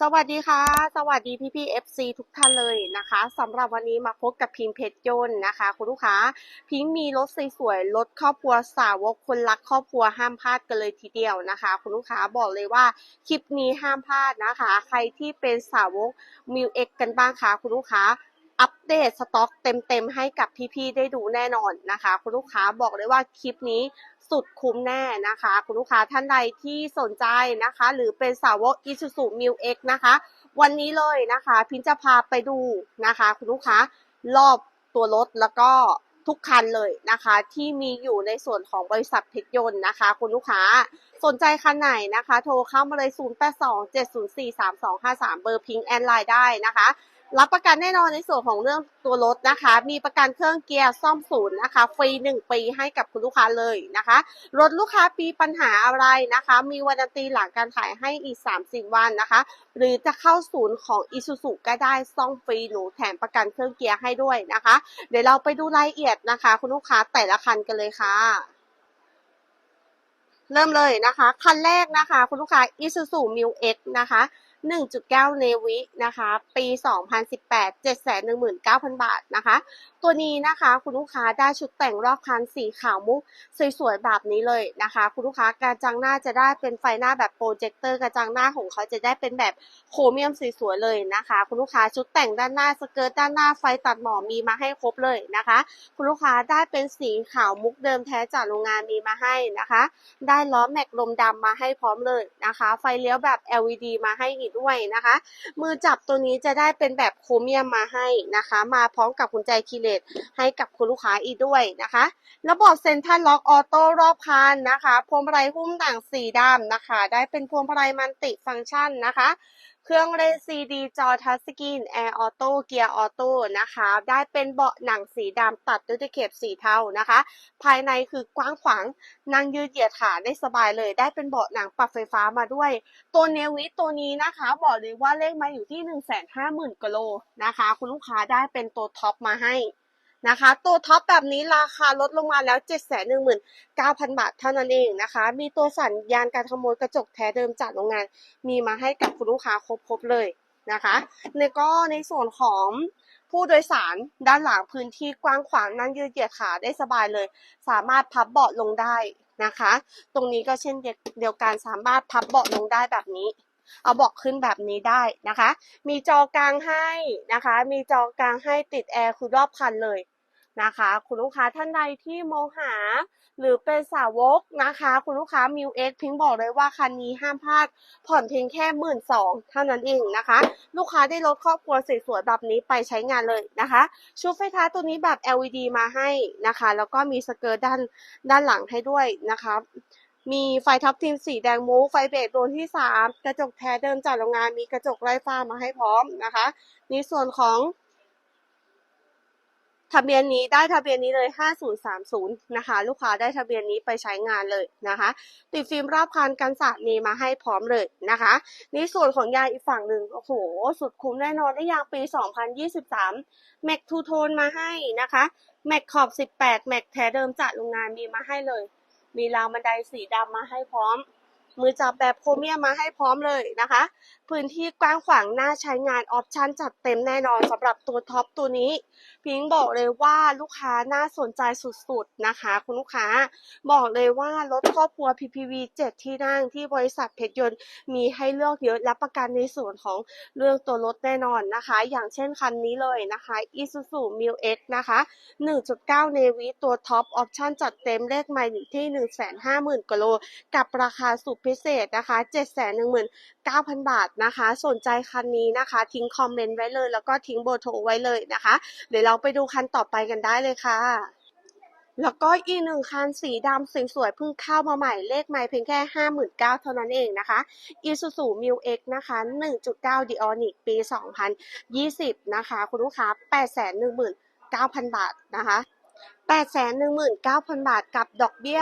สวัสดีค่ะ สวัสดีพี่พี่ FC ทุกท่านเลยนะคะสำหรับวันนี้มาพบกับพิมพ์เพชรยนต์นะคะ คุณลูกค้าพิมพ์มีรถสวยๆรถครอบครัวสาวกคนรักครอบครัวห้ามพลาดกันเลยทีเดียวนะคะ คุณลูกค้าบอกเลยว่าคลิปนี้ห้ามพลาดนะคะ ใครที่เป็นสาวกมิวเอ็กกันบ้างคะคุณลูกค้าอัปเดตสต็อกเต็มๆให้กับพี่ๆได้ดูแน่นอนนะคะ คุณลูกค้าบอกเลยว่าคลิปนี้ สุดคุ้มแน่นะคะ คุณลูกค้าท่านใดที่สนใจนะคะ หรือเป็นสาวก Isuzu m i l X นะคะ วันนี้เลยนะคะ พินจะพาไปดูนะคะ คุณลูกค้ารอบตัวรถแล้วก็ทุกคันเลยนะคะ ที่มีอยู่ในส่วนของบริษัทเพชรยนต์นะคะ คุณลูกค้าสนใจคันไหนนะคะ โทรเข้ามาเลย 0827043253 เบอร์พิงแอนไลน์ได้นะคะ รับประกันแน่นอนในส่วนของเรื่องตัวรถนะคะ มีประกันเครื่องเกียร์ซ่อมศูนย์นะคะ ฟรีหนึ่งปีให้กับคุณลูกค้าเลยนะคะ รถลูกค้ามีปัญหาอะไรนะคะ มีวันตีหลังการขายให้อีก 30 วันนะคะ หรือจะเข้าศูนย์ของ i s u z u ก็ได้ซ่อมฟรีหนูแถมประกันเครื่องเกียร์ให้ด้วยนะคะ เดี๋ยวเราไปดูรายละเอียดนะคะ คุณลูกค้าแต่ละคันกันเลยค่ะเริ่มเลยนะคะ คันแรกนะคะ คุณลูกค้า Isuzu m i l X นะคะ 1.9 เนวินะคะ ปี 2018 719,000 บาทนะคะ ตัวนี้นะคะ คุณลูกค้าได้ชุดแต่งรอบคันสีขาวมุกสวยๆแบบนี้เลยนะคะ คุณลูกค้ากระจังหน้าจะได้เป็นไฟหน้าแบบโปรเจคเตอร์กระจังหน้าของเขาจะได้เป็นแบบโครเมียมสวยๆเลยนะคะ คุณลูกค้าชุดแต่งด้านหน้าสเกิร์ตด้านหน้าไฟตัดหมอมีมาให้ครบเลยนะคะ คุณลูกค้าได้เป็นสีขาวมุกเดิมแท้จากโรงงานมีมาให้นะคะ ได้ล้อแม็กลมดำมาให้พร้อมเลยนะคะ ไฟเลี้ยวแบบ LED มาให้อีกด้วยนะคะ มือจับตัวนี้จะได้เป็นแบบโครเมียมมาให้นะคะ มาพร้อมกับกุญแจคีย์เลสให้กับคุณลูกค้าอีกด้วยนะคะ ระบบเซ็นทรัลล็อกออโต้รอบคันนะคะ พวงมาลัยหุ้มต่างสีดำนะคะ ได้เป็นพวงมาลัยมันติฟังก์ชันนะคะเครื่องเล่นซีดีจอทัชสกรีนแอร์ออโต้เกียร์ออโต้นะคะ ได้เป็นเบาะหนังสีดำตัดด้วยตะเข็บสีเทานะคะ ภายในคือกว้างขวางนั่งยืดเหยียดขาได้สบายเลย ได้เป็นเบาะหนังปรับไฟฟ้ามาด้วย ตัวเนวิตัวนี้นะคะ บอกเลยว่าเลขมาอยู่ที่ 1 5 0 0 0 0กิโลนะคะ คุณลูกค้าได้เป็นตัวท็อปมาให้ นะคะ ตัวท็อปแบบนี้ราคาลดลงมาแล้ว 719,000 บาทเท่านั้นเองนะคะ มีตัวสัญญาณการขโมยกระจกแท้เดิมจากโรงงาน มีมาให้กับคุณลูกค้าครบๆเลยนะคะแล้วก็ในส่วนของผู้โดยสารด้านหลังพื้นที่กว้างขวางนั่งยืดเหยียดขาได้สบายเลย สามารถพับเบาะลงได้นะคะ ตรงนี้ก็เช่นเดียวกันสามารถพับเบาะลงได้แบบนี้ เอาเบาะขึ้นแบบนี้ได้นะคะ มีจอกลางให้นะคะ มีจอกลางให้ติดแอร์คือรอบคันเลย นะคะ คุณลูกค้าท่านใดที่มองหา หรือเป็นสาวกนะคะ คุณลูกค้ามิวเอ็กพิงบอกเลยว่าคันนี้ห้ามพลาด ผ่อนเพียงแค่หมื่นสองเท่านั้นเองนะคะ ลูกค้าได้รถครอบครัวสวยๆแบบนี้ไปใช้งานเลยนะคะชุดไฟท้ายตัวนี้แบบ LED มาให้นะคะ แล้วก็มีสเกิร์ตด้านด้านหลังให้ด้วยนะคะมีไฟทับทิมสีแดงมูฟไฟเบรกดวงที่ 3 กระจกแท้เดิมจากโรงงานมีกระจกไร้ฟ้ามาให้พร้อมนะคะ ในส่วนของ ทะเบียนนี้ได้ทะเบียนนี้เลย 5030 นะคะ ลูกค้าได้ทะเบียนนี้ไปใช้งานเลยนะคะ ติดฟิล์มรอบคันกันสาดมีมาให้พร้อมเลยนะคะในส่วนของยางอีกฝั่งหนึ่งโอ้โห สุดคุ้มแน่นอนได้ยางปี 2023 แม็กทูโทนมาให้นะคะแม็กขอบ 18 แม็กแท้เดิมจากโรงงานมีมาให้เลย มีราวบันไดสีดำมาให้พร้อม มือจับแบบโครเมียมมาให้พร้อมเลยนะคะ พื้นที่กว้างขวางน่าใช้งานออปชั่นจัดเต็มแน่นอนสำหรับตัวท็อปตัวนี้ พิงบอกเลยว่าลูกค้าน่าสนใจสุดๆนะคะ คุณลูกค้าบอกเลยว่ารถครอบครัว PPV 7 ที่นั่งที่บริษัทเพชรยนต์มีให้เลือกเยอะและประกันในส่วนของเรื่องตัวรถแน่นอนนะคะ อย่างเช่นคันนี้เลยนะคะ Isuzu m i l X นะคะ 1.9 Navy ตัวท็อปออปชั่นจัดเต็มเลขไมล์อยู่ที่ 150,000กิโลกับราคาสุดพิเศษนะคะ 719,000 บาทนะคะ สนใจคันนี้นะคะ ทิ้งคอมเมนต์ไว้เลย แล้วก็ทิ้งเบอร์โทรไว้เลยนะคะเดี๋ยวเราราไปดูคันต่อไปกันได้เลยค่ะ แล้วก็อีกหนึ่งคันสีดำสสวยๆเพิ่งเข้ามาใหม่เลขใหม่เพียงแค่ 59,000เท่านั้นเองนะคะ Isuzu m i l X นะคะ 1.9 d i o n i c ปี 2020 นะคะ คุณลูกค้า 819,000 บาทนะคะ 819,000 บาทกับดอกเบี้ย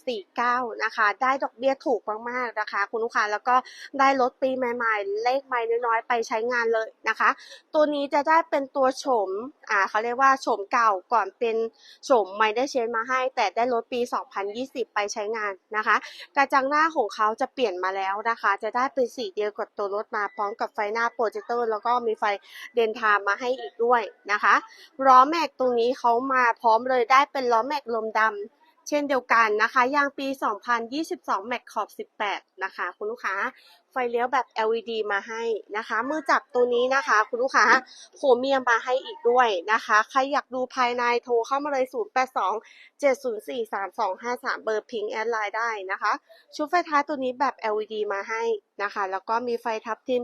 2.49 นะคะ ได้ดอกเบี้ยถูกมากๆนะคะ คุณลูกค้าแล้วก็ได้รถปีใหม่ๆ เลขใหม่น้อยๆ ไปใช้งานเลยนะคะ ตัวนี้จะได้เป็นตัวโฉมอ่าเขาเรียกว่าโฉมเก่าก่อนเป็นโฉมไม่ได้เชนมาให้ แต่ได้รถปี 2020 ไปใช้งานนะคะ กระจังหน้าของเขาจะเปลี่ยนมาแล้วนะคะ จะได้เป็นสีเดียวกับตัวรถมาพร้อมกับไฟหน้าโปรเจคเตอร์แล้วก็มีไฟเดนทามมาให้อีกด้วยนะคะล้อแม็กตรงนี้เขามาพร้อมเลยได้เป็นล้อแม็กลมดำเช่นเดียวกันนะคะยางปี 2022 แม็กขอบ 18 นะคะ คุณลูกค้าไฟเลี้ยวแบบ LED มาให้นะคะ มือจับตัวนี้นะคะ คุณลูกค้าโคเมียมมาให้อีกด้วยนะคะ ใครอยากดูภายในโทรเข้ามาเลย 082 704 3253 เบอร์พิงแอดไลน์ได้นะคะ ชุดไฟท้ายตัวนี้แบบ LED มาให้นะคะ แล้วก็มีไฟทับทิม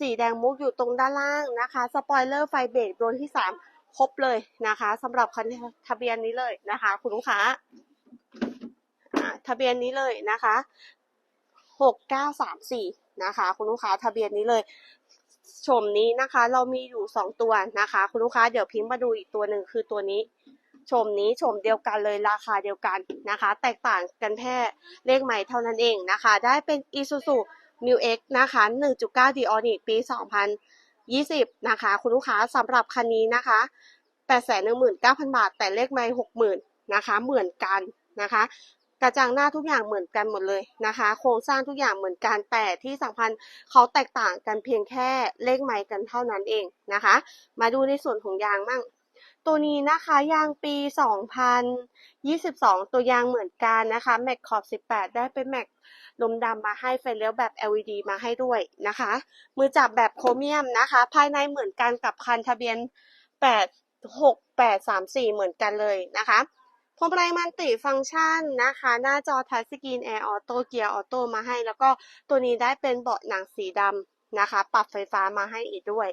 สีแดงมุกอยู่ตรงด้านล่างนะคะ สปอยเลอร์ไฟเบรกโดวงที่ 3 ครบเลยนะคะสำหรับคันทะเบียนนี้เลยนะคะ คุณลูกค้าทะเบียนนี้เลยนะคะหกเก้าสามสี่นะคะ คุณลูกค้าทะเบียนนี้เลยชมนี้นะคะ เรามีอยู่สองตัวนะคะ คุณลูกค้าเดี๋ยวพิมพ์มาดูอีกตัวหนึ่งคือตัวนี้ชมนี้ชมเดียวกันเลยราคาเดียวกันนะคะ แตกต่างกันแค่เลขใหม่เท่านั้นเองนะคะ ได้เป็น Isuzu Mu X นะคะ 1.9 d i o n i c ปี 2020นะคะ คุณลูกค้าสำหรับคันนี้นะคะ819,000 บาท แต่เลขไม่60,000นะคะ เหมือนกันนะคะ กระจังหน้าทุกอย่างเหมือนกันหมดเลยนะคะ โครงสร้างทุกอย่างเหมือนกันแต่ที่สำคัญเขาแตกต่างกันเพียงแค่เลขไมล์กันเท่านั้นเองนะคะ มาดูในส่วนของยางมั่ง ตัวนี้นะคะยางปี 2022 ตัวยางเหมือนกันนะคะแม็กขอบ 18 ได้เป็นแม็ก ลมดำมาให้ไฟเลี้ยวแบบ LED มาให้ด้วยนะคะ มือจับแบบโครเมียมนะคะ ภายในเหมือนกันกับคันทะเบียน 86834 เหมือนกันเลยนะคะพวงมาลัยมันติฟังก์ชันนะคะ หน้าจอทัชสกรีนแอร์ออโต้เกียร์ออโต้มาให้ แล้วก็ตัวนี้ได้เป็นเบาะหนังสีดำนะคะ ปรับไฟฟ้ามาให้อีกด้วย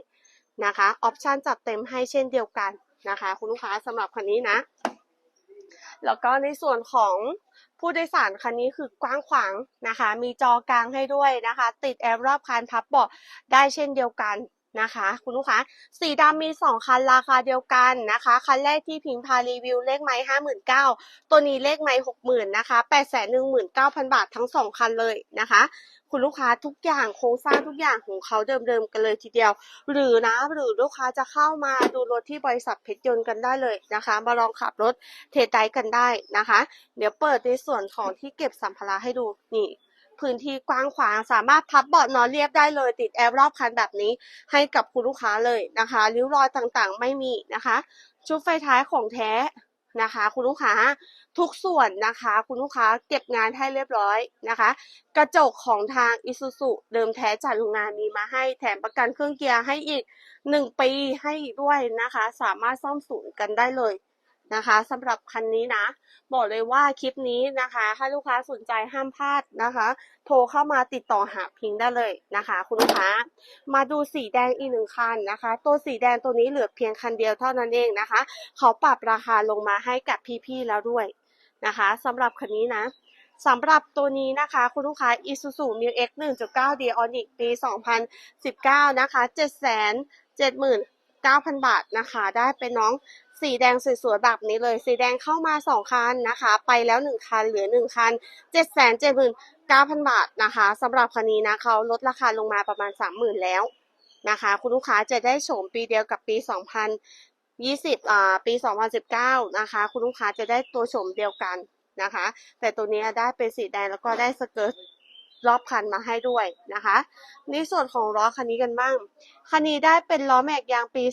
นะคะออปชันจัดเต็มให้เช่นเดียวกันนะคะ คุณลูกค้าสำหรับคันนี้นะ แล้วก็ในส่วนของ ผู้โดยสารคันนี้คือกว้างขวางนะคะ มีจอกลางให้ด้วยนะคะ ติดแอร์รอบคันพับเบาะได้เช่นเดียวกัน นะคะ คุณลูกค้าสีดำมี 2 คันราคาเดียวกันนะคะ คันแรกที่พิมพารีวิวเลขไม้ห้าหมื่นเก้าตัวนี้เลขไม้หกหมื่นนะคะแปดแสนหนึ่งหมื่นเก้าพันบาททั้งสองคันเลยนะคะ คุณลูกค้าทุกอย่างโครงสร้างทุกอย่างของเขาเดิมๆกันเลยทีเดียว หรือนะหรือลูกค้าจะเข้ามาดูรถที่บริษัทเพชรยนต์กันได้เลยนะคะ มาลองขับรถเทสไดกันได้นะคะ เดี๋ยวเปิดในส่วนของที่เก็บสัมภาระให้ดูนี่ พื้นที่กว้างขวางสามารถพับเบาะนอนเรียบได้เลย ติดแอร์รอบคันแบบนี้ให้กับคุณลูกค้าเลยนะคะริ้วรอยต่างๆ ไม่มีนะคะ ชุดไฟท้ายของแท้นะคะ คุณลูกค้าทุกส่วนนะคะ คุณลูกค้าเก็บงานให้เรียบร้อยนะคะ กระจกของทางอิซูซุเดิมแท้จากโรงงานมีมาให้แถมประกันเครื่องเกียร์ให้อีกหนึ่งปีให้อีกด้วยนะคะ สามารถซ่อมศูนย์กันได้เลย นะคะสำหรับคันนี้นะ บอกเลยว่าคลิปนี้นะคะ ถ้าลูกค้าสนใจห้ามพลาดนะคะ โทรเข้ามาติดต่อหาพิงได้เลยนะคะ คุณลูกค้ามาดูสีแดงอีกหนึ่งคันนะคะ ตัวสีแดงตัวนี้เหลือเพียงคันเดียวเท่านั้นเองนะคะ เขาปรับราคาลงมาให้กับพี่ๆแล้วด้วยนะคะสำหรับคันนี้นะสำหรับตัวนี้นะคะ คุณลูกค้า Isuzu Mu X 1.9 d i o n i c ปี 2019 นะคะ 779,000 บาทนะคะ ได้เป็นน้อง สีแดงสวยๆแบบนี้เลย สีแดงเข้ามา 2 คันนะคะ ไปแล้ว 1 คัน เหลือ 1 คัน 779,000 บาทนะคะสำหรับคันนี้นะเขาลดราคาลงมาประมาณ 30,000 แล้วนะคะ คุณลูกค้าจะได้โฉมปีเดียวกับปี 2020อ่าปี 2019 นะคะ คุณลูกค้าจะได้ตัวโฉมเดียวกันนะคะ แต่ตัวนี้ได้เป็นสีแดงแล้วก็ได้สเกิร์ต รอบคันมาให้ด้วยนะคะในส่วนของล้อคันนี้กันบ้าง คันนี้ได้เป็นล้อแม็กยางปี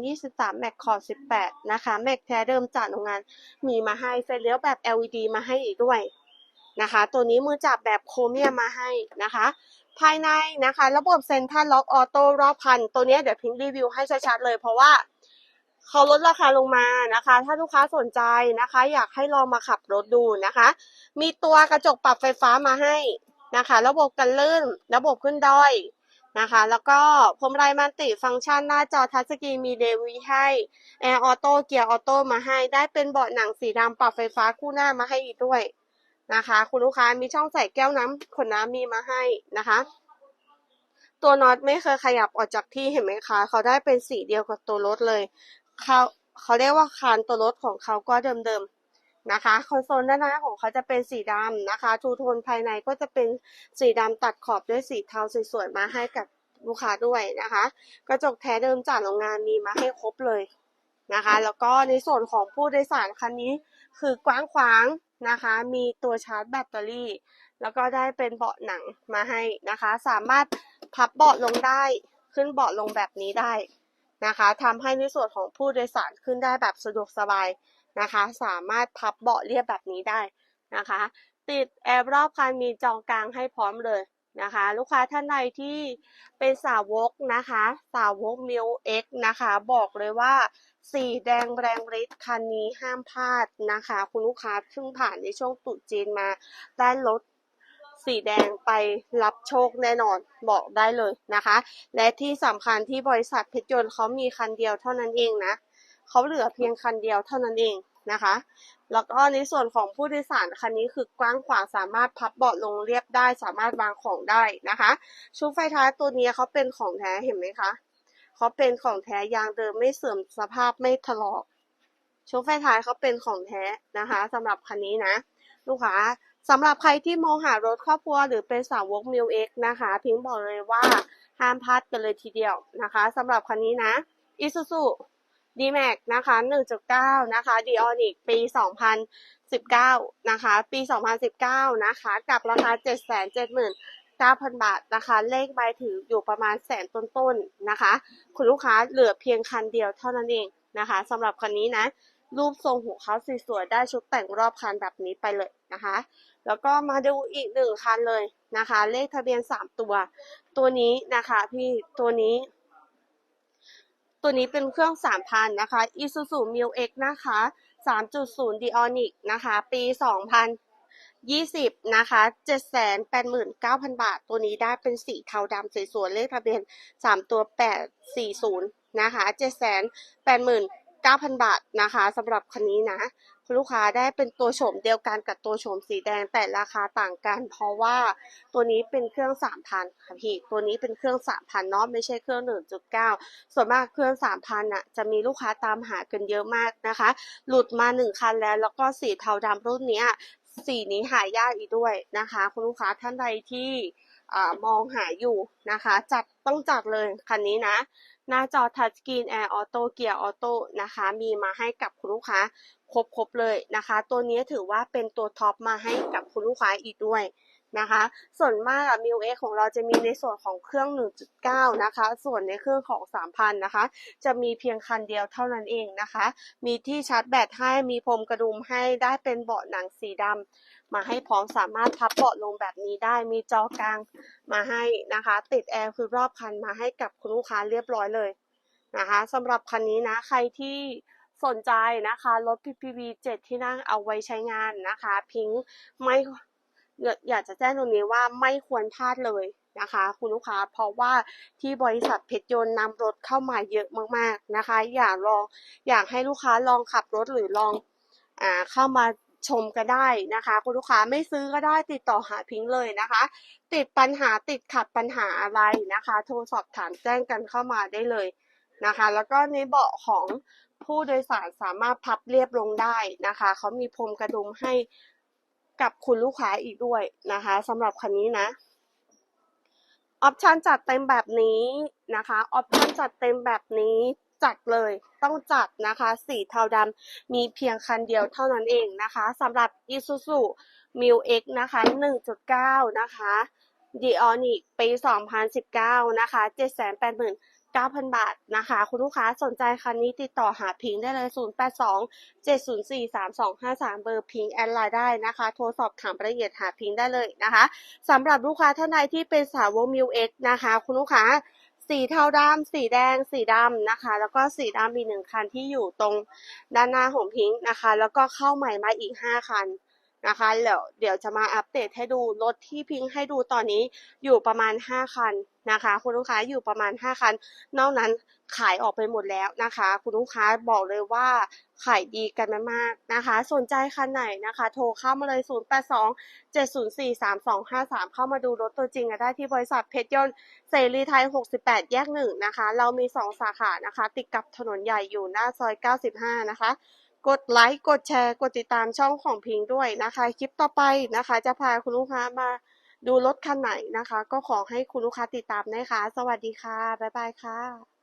2023 แม็กขอบ18 นะคะ แม็กแท้เดิมจากโรงงานมีมาให้ไฟเลี้ยวแบบ LED มาให้อีกด้วยนะคะ ตัวนี้มือจับแบบโครเมียมมาให้นะคะ ภายในนะคะ ระบบเซ็นทรัลล็อกออโต้รอบคัน ตัวนี้เดี๋ยวพิงรีวิวให้ชัดๆเลยเพราะว่าเขาลดราคาลงมานะคะ ถ้าลูกค้าสนใจนะคะ อยากให้ลองมาขับรถดูนะคะ มีตัวกระจกปรับไฟฟ้ามาให้ นะคะ ระบบกันลื่น ระบบขึ้นดอยนะคะ แล้วก็พรมไรมันติฟังก์ชันหน้าจอทัชสกรีนมีเดวีให้แอร์ออโต้เกียร์ออโต้มาให้ ได้เป็นเบาะหนังสีดำปรับไฟฟ้าคู่หน้ามาให้อีกด้วยนะคะ คุณลูกค้ามีช่องใส่แก้วน้ำขวดน้ำมีมาให้นะคะ ตัวน็อตไม่เคยขยับออกจากที่เห็นไหมคะเขาได้เป็นสีเดียวกับตัวรถเลยเขาเขาเรียกว่าคานตัวรถของเขาก็เดิมๆ นะคะคอนโซลด้านหน้าของเขาจะเป็นสีดำนะคะทูโทนภายในก็จะเป็นสีดำตัดขอบด้วยสีเทาสวยๆมาให้กับลูกค้าด้วยนะคะ กระจกแท้เดิมจากโรงงานมีมาให้ครบเลยนะคะ แล้วก็ในส่วนของผู้โดยสารคันนี้คือกว้างขวางนะคะ มีตัวชาร์จแบตเตอรี่ แล้วก็ได้เป็นเบาะหนังมาให้นะคะ สามารถพับเบาะลงได้ขึ้นเบาะลงแบบนี้ได้นะคะทำให้ในส่วนของผู้โดยสารขึ้นได้แบบสะดวกสบาย นะคะ สามารถพับเบาะเรียบแบบนี้ได้นะคะ ติดแอร์รอบคันมีจองกลางให้พร้อมเลยนะคะ ลูกค้าท่านใดที่เป็นสาวกนะคะ สาวกมิวเอ็กนะคะ บอกเลยว่าสีแดงแรงฤทธิ์คันนี้ห้ามพลาดนะคะ คุณลูกค้าเพิ่งผ่านในช่วงตุจีนมาได้รถสีแดงไปรับโชคแน่นอนบอกได้เลยนะคะ และที่สำคัญที่บริษัทเพชรยนต์เขามีคันเดียวเท่านั้นเองนะ เขาเหลือเพียงคันเดียวเท่านั้นเองนะคะ แล้วก็ในส่วนของผู้โดยสารคันนี้คือกว้างขวางสามารถพับเบาะลงเรียบได้ สามารถวางของได้นะคะ ชุดไฟท้ายตัวนี้เขาเป็นของแท้เห็นไหมคะเขาเป็นของแท้ยางเดิมไม่เสื่อมสภาพไม่ถลอกชุดไฟท้ายเขาเป็นของแท้นะคะสำหรับคันนี้นะ ลูกค้าสำหรับใครที่มองหารถครอบครัวหรือเป็นสาวกมิวเอ็กนะคะพิงบอกเลยว่าห้ามพลาดกันเลยทีเดียวนะคะสำหรับคันนี้นะ D-Max นะคะ 1.9 นะคะ d i o n i c ปี 2019 นะคะ ปี 2019 นะคะ กับราคา 779,000 บาทนะคะ เลขใบถืออยู่ประมาณแสนต้นๆนะคะ คุณลูกค้าเหลือเพียงคันเดียวเท่านั้นเองนะคะสำหรับคันนี้นะ รูปทรงหัวเขาสวยๆได้ชุดแต่งรอบคันแบบนี้ไปเลยนะคะ แล้วก็มาดูอีกหนึ่งคันเลยนะคะ เลขทะเบียน 3 ตัว ตัวนี้นะคะพี่ตัวนี้ ตัวนี้เป็นเครื่อง 3,000 นะคะ Isuzu Mil X นะคะ 3.0 d i o n i c นะคะ ปี 2020 นะคะ 789,000 บาท ตัวนี้ได้เป็นสีเทาดำสวยๆเลขทะเบียน 3 ตัว 840 นะคะ 789,000 บาทนะคะสำหรับคันนี้นะ คุณลูกค้าได้เป็นตัวโฉมเดียวกันกับตัวโฉมสีแดงแต่ราคาต่างกัน เพราะว่าตัวนี้เป็นเครื่อง3,000ค่ะพี่ตัวนี้เป็นเครื่อง3,000เนาะไม่ใช่เครื่อง1.9ส่วนมากเครื่อง3,000น่ะจะมีลูกค้าตามหากันเยอะมากนะคะ หลุดมา1คันแล้ว แล้วก็สีเทาดำรุ่นนี้สีนี้หายากอีกด้วยนะคะ คุณลูกค้าท่านใดที่อมองหาอยู่นะคะ จัดต้องจัดเลยคันนี้นะ หน้าจอทัชสกรีนแอร์ออโต้เกียร์ออโต้นะคะ มีมาให้กับคุณลูกค้า ครบๆเลยนะคะ ตัวนี้ถือว่าเป็นตัวท็อปมาให้กับคุณลูกค้าอีกด้วยนะคะ ส่วนมากอะมิวเอของเราจะมีในส่วนของเครื่อง 1.9 นะคะ ส่วนในเครื่องของ 3,000 นะคะ จะมีเพียงคันเดียวเท่านั้นเองนะคะ มีที่ชาร์จแบตให้มีพรมกระดุมให้ได้เป็นเบาะหนังสีดำมาให้พร้อมสามารถพับเบาะลงแบบนี้ได้มีจอกลางมาให้นะคะ ติดแอร์คือรอบคันมาให้กับคุณลูกค้าเรียบร้อยเลยนะคะสำหรับคันนี้นะใครที่ สนใจนะคะ รถ PPV 7 ที่นั่งเอาไว้ใช้งานนะคะ พิงค์ไม่อยากจะแจ้งตรงนี้ว่าไม่ควรพลาดเลยนะคะ คุณลูกค้าเพราะว่าที่บริษัทเพชรยนต์นำรถเข้ามาเยอะมากๆนะคะ อยากลองอยากให้ลูกค้าลองขับรถหรือลองอ่าเข้ามาชมก็ได้นะคะ คุณลูกค้าไม่ซื้อก็ได้ติดต่อหาพิงค์เลยนะคะ ติดปัญหาติดขัดปัญหาอะไรนะคะ โทรสอบถามแจ้งกันเข้ามาได้เลยนะคะ แล้วก็ในเบาะของ ผู้โดยสารสามารถพับเรียบลงได้นะคะเขามีพรมกระดุมให้กับคุณลูกค้าอีกด้วยนะคะสำหรับคันนี้นะออปชันจัดเต็มแบบนี้นะคะออปชันจัดเต็มแบบนี้จัดเลยต้องจัดนะคะสีเทาดำมีเพียงคันเดียวเท่านั้นเองนะคะสำหรับ Isuzu m i l X นะคะ 1.9 นะคะ d i o n i c ปี 2019 นะคะ 780,000 9,000 บาทนะคะ คุณลูกค้าสนใจคันนี้ติดต่อหาพิงได้เลย 082 704 3253 เบอร์พิงแอดไลน์ได้นะคะ โทรสอบถามรายละเอียดหาพิงได้เลยนะคะสำหรับลูกค้าท่านใดที่เป็นสาวมิวเอ็กนะคะ คุณลูกค้าสีเทาดำสีแดง สีดำนะคะ แล้วก็สีดำมีหนึ่งคันที่อยู่ตรงด้านหน้าของพิงค์นะคะ แล้วก็เข้าใหม่มาอีก5คัน นะคะเดี๋ยวเดี๋ยวจะมาอัปเดตให้ดูรถที่พิงให้ดูตอนนี้อยู่ประมาณ 5 คันนะคะ คุณลูกค้าอยู่ประมาณ 5 คัน นอกนั้นขายออกไปหมดแล้วนะคะ คุณลูกค้าบอกเลยว่าขายดีกันมากๆนะคะ สนใจคันไหนนะคะ โทรเข้ามาเลย 082 704 3253 เข้ามาดูรถตัวจริงกันได้ที่บริษัทเพชรยนต์เสรีไทย 68 แยกหนึ่งนะคะ เรามี 2 สาขานะคะ ติดกับถนนใหญ่อยู่หน้าซอย 95 นะคะ กดไลค์ กดแชร์ กดติดตามช่องของพิงค์ด้วยนะคะ คลิปต่อไปนะคะ จะพาคุณลูกค้ามาดูรถคันไหนนะคะ ก็ขอให้คุณลูกค้าติดตามนะคะ สวัสดีค่ะ บ๊ายบายค่ะ